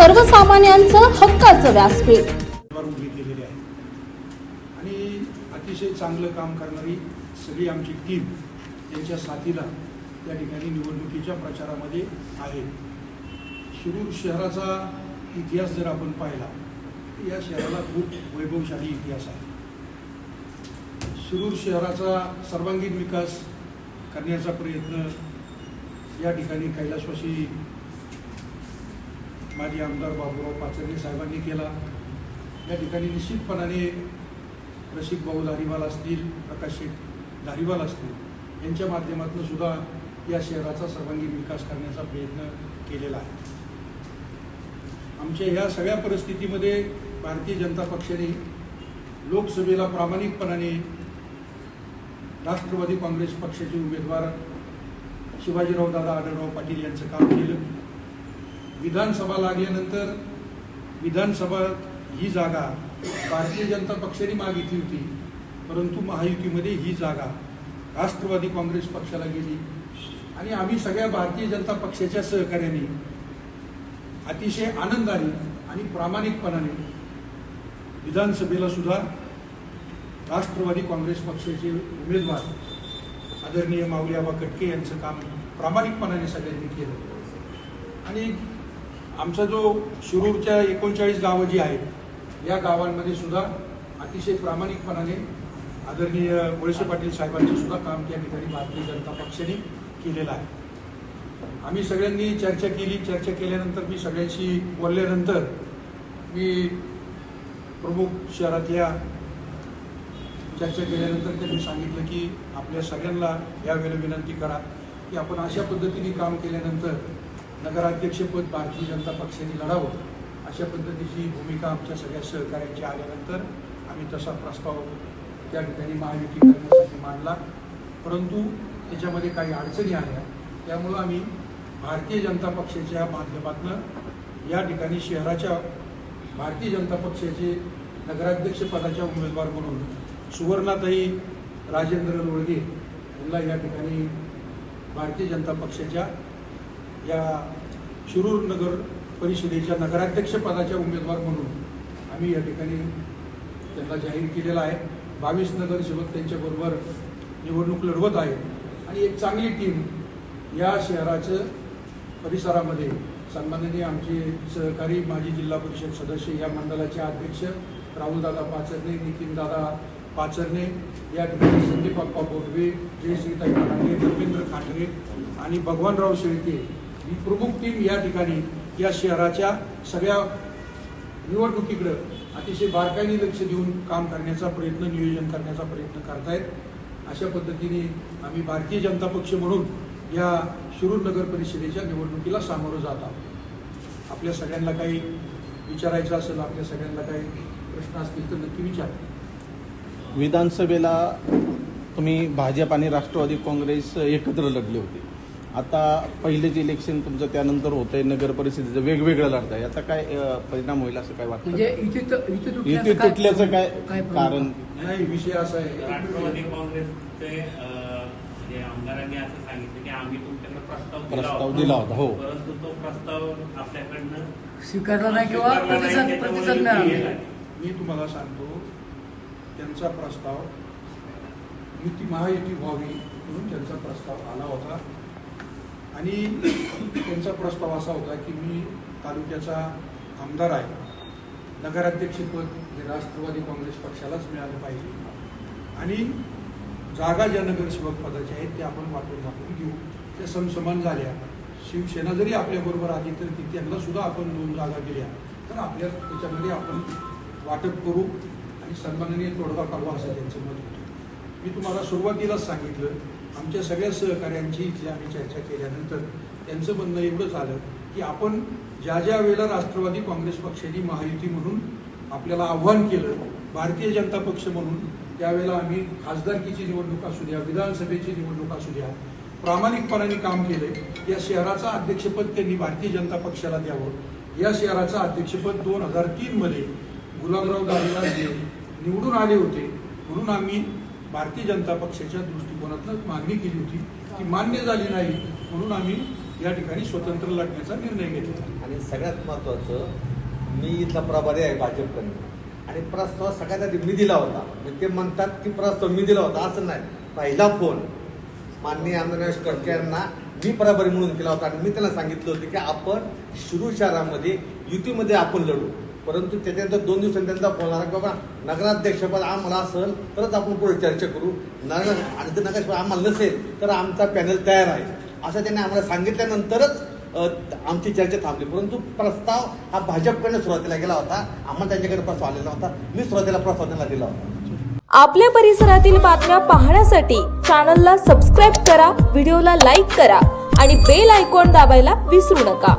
सर्वसामान्यांचं हक्काचं व्यासपीठ. उभी केलेली आहे. आणि अतिशय चांगलं काम करणारी सगळी आमची टीम त्यांच्या साथीला त्या ठिकाणी निवडणुकीच्या प्रचारामध्ये आहे. शिरूर शहराचा इतिहास जर आपण पाहिला या शहराला खूप वैभवशाली इतिहास आहे. शिरूर शहराचा सर्वांगीण विकास करण्याचा प्रयत्न या ठिकाणी कैलासवासी माजी आमदार बाबूराव पाचरणे साहेबांनी केला. या ठिकाणी निश्चितपणाने रसिक भाऊ धारीवाल असतील प्रकाश शेठ धारीवाल असतील यांच्या माध्यमातून सुद्धा या शहराचा सर्वांगीण विकास करण्याचा प्रयत्न केलेला आहे. आमच्या ह्या सगळ्या परिस्थितीमध्ये भारतीय जनता पक्षाने लोकसभेला प्रामाणिकपणाने राष्ट्रवादी काँग्रेस पक्षाचे उमेदवार शिवाजीराव दादा आढळराव पाटील यांचं काम केलं. विधानसभा लागल्यानंतर विधानसभा ही जागा भारतीय जनता पक्षाने मागितली होती परंतु महायुतीमध्ये ही जागा राष्ट्रवादी काँग्रेस पक्षाला गेली. आणि आम्ही सगळ्या भारतीय जनता पक्षाच्या सहकार्याने अतिशय आनंदाने आणि प्रामाणिकपणाने विधानसभेला सुद्धा राष्ट्रवादी काँग्रेस पक्षाचे उमेदवार आदरणीय माऊली आबा कटके यांचं काम प्रामाणिकपणाने सगळ्यांनी केलं. आणि आमचा जो शिरूरच्या एकोणचाळीस गावं जी आहेत या गावांमध्ये सुद्धा अतिशय प्रामाणिकपणाने आदरणीय वळसे पाटील साहेबांचं सुद्धा काम त्या ठिकाणी भारतीय जनता पक्षाने केलेलं आहे. आम्ही सगळ्यांनी चर्चा केली. चर्चा केल्यानंतर मी सगळ्यांशी बोलल्यानंतर मी प्रमुख शहरातल्या चर्चा केल्यानंतर त्यांनी सांगितलं की आपल्या सगळ्यांना यावेळेला विनंती करा की आपण अशा पद्धतीने काम केल्यानंतर नगराध्यक्षपद भारतीय जनता पक्षाने लढावं अशा पद्धतीची भूमिका आमच्या सगळ्या सहकार्यांची आल्यानंतर आम्ही तसा प्रस्ताव त्या ठिकाणी महायुती करण्यासाठी मांडला. परंतु त्याच्यामध्ये काही अडचणी आल्या. त्यामुळं आम्ही भारतीय जनता पक्षाच्या माध्यमातून या ठिकाणी शहराच्या भारतीय जनता पक्षाचे नगराध्यक्षपदाच्या उमेदवार म्हणून सुवर्णाताई राजेंद्र लोळगे यांना या ठिकाणी भारतीय जनता पक्षाच्या या शिरूर नगर परिषदेच्या नगराध्यक्षपदाच्या उमेदवार म्हणून आम्ही या ठिकाणी त्यांना जाहीर केलेला आहे. बावीस नगरसेवक त्यांच्याबरोबर निवडणूक लढवत आहेत. आणि एक चांगली टीम या शहराचं परिसरामध्ये सन्माननीय आमचे सहकारी माजी जिल्हा परिषद सदस्य या मंडळाचे अध्यक्ष राहुलदादा पाचरणे नितीनदादा पाचरणे या ठिकाणी संदीप अप्पा बोडवे जयश्रीताई खांडगे धर्मेंद्र खांडगे आणि भगवानराव शेळके ही प्रमुख टीम या ठिकाणी या शहराच्या सगळ्या निवडणुकीकडं अतिशय बारकाईने लक्ष देऊन काम करण्याचा प्रयत्न नियोजन करण्याचा प्रयत्न करतायत. अशा पद्धतीने आम्ही भारतीय जनता पक्ष म्हणून या शिरूर नगर परिषदेच्या निवडणुकीला सामोरं जात आहोत. आपल्या सगळ्यांना काही विचारायचं असेल आपल्या सगळ्यांना काही प्रश्न असतील तर नक्की विचार. विधानसभेला तुम्ही भाजप आणि राष्ट्रवादी काँग्रेस एकत्र लढले होते. आता पहिलेच इलेक्शन तुमचं त्यानंतर होतंय नगर परिषदेचं वेगवेगळं लढताय याचा काय अ, परिणाम होईल असं काय वाटतं म्हणजे इथे त- इथे तुटल्याचं इथे काय- तुटल्याचं काय काय? कारण नाही विषय असा आहे राष्ट्रवादी काँग्रेसचे अं, म्हणजे आमदारांनी असं सांगितलं की आम्ही तुमच्याकडे प्रस्ताव दिला प्रस्ताव दिला होता, हो. परंतु तो प्रस्ताव आपल्याकडनं स्वीकारला नाही किंवा स्वीकारला नाही, प्रतिसाद त्याच्यामुळे प्रतिसाद मिळाला गेला. नाही. मी तुम्हाला सांगतो त्यांचा प्रस्ताव युती महायुती व्हावी म्हणून त्यांचा होता आणि त्यांचा प्रस्ताव असा होता की मी तालुक्याचा आमदार आहे. नगराध्यक्षपद हे राष्ट्रवादी काँग्रेस पक्षालाच मिळालं पाहिजे. आणि जागा ज्या नगरसेवक पदाच्या आहेत त्या आपण वाटून वाटून घेऊ. त्या समसमान झाल्या. शिवसेना जरी आपल्याबरोबर आली तर ती त्यांना सुद्धा आपण दोन जागा दिल्या. तर आपल्या त्याच्यामध्ये आपण वाटप करू आणि सन्माननीय तोडगा काढू असं त्यांचं मत होतं. मी तुम्हाला सुरुवातीलाच सांगितलं आमच्या सगळ्या सहकाऱ्यांची इथली आम्ही चर्चा केल्यानंतर त्यांचं म्हणणं एवढंच आलं की आपण ज्या ज्या वेळेला राष्ट्रवादी काँग्रेस पक्षाने महायुती म्हणून आपल्याला आव्हान केलं भारतीय जनता पक्ष म्हणून त्यावेळेला आम्ही खासदारकीची निवडणूक असू द्या विधानसभेची निवडणूक असू द्या प्रामाणिकपणाने काम केले या शहराचं अध्यक्षपद त्यांनी भारतीय जनता पक्षाला द्यावं. या शहराचं अध्यक्षपद दोन हजार तीनमध्ये गुलाबराव दावेला निवडून आले होते. म्हणून आम्ही भारतीय जनता पक्षाच्या दृष्टिकोनातून मागणी केली होती ती मान्य झाली नाही म्हणून आम्ही या ठिकाणी स्वतंत्र लढण्याचा निर्णय घेतला. आणि सगळ्यात महत्वाचं मी इथला प्रभारी आहे भाजपकडनं. आणि प्रस्ताव सगळ्यात आधी मी दिला होता. म्हणजे ते म्हणतात की प्रस्ताव मी दिला होता असं नाही. पहिला फोन माननीय आमदार कडके यांना मी प्रभारी म्हणून केला होता आणि मी त्यांना सांगितलं होतं की आपण शिरू शहरामध्ये युतीमध्ये आपण लढू. परंतु त्याच्यानंतर दोन दिवसांनी त्यांचा फोन आला की बाबा नगराध्यक्षपद आम्हाला असेल तरच आपण पुढे चर्चा करू. नगर आणि जर नगराध्यक्ष आम्हाला नसेल तर आमचा पॅनल तयार आहे. असं त्यांनी आम्हाला सांगितल्यानंतरच आमची चर्चा थांबली. परंतु प्रस्ताव हा भाजपकडनं सुरुवातीला गेला होता. आम्हाला त्यांच्याकडे प्रस्ताव आलेला होता मी सुरुवातीला प्रस्ताव त्यांना दिला होता. आपल्या परिसरातील बातम्या पाहण्यासाठी चॅनलला सबस्क्राईब करा व्हिडिओला लाईक करा आणि बेल आयकॉन दाबायला विसरू नका.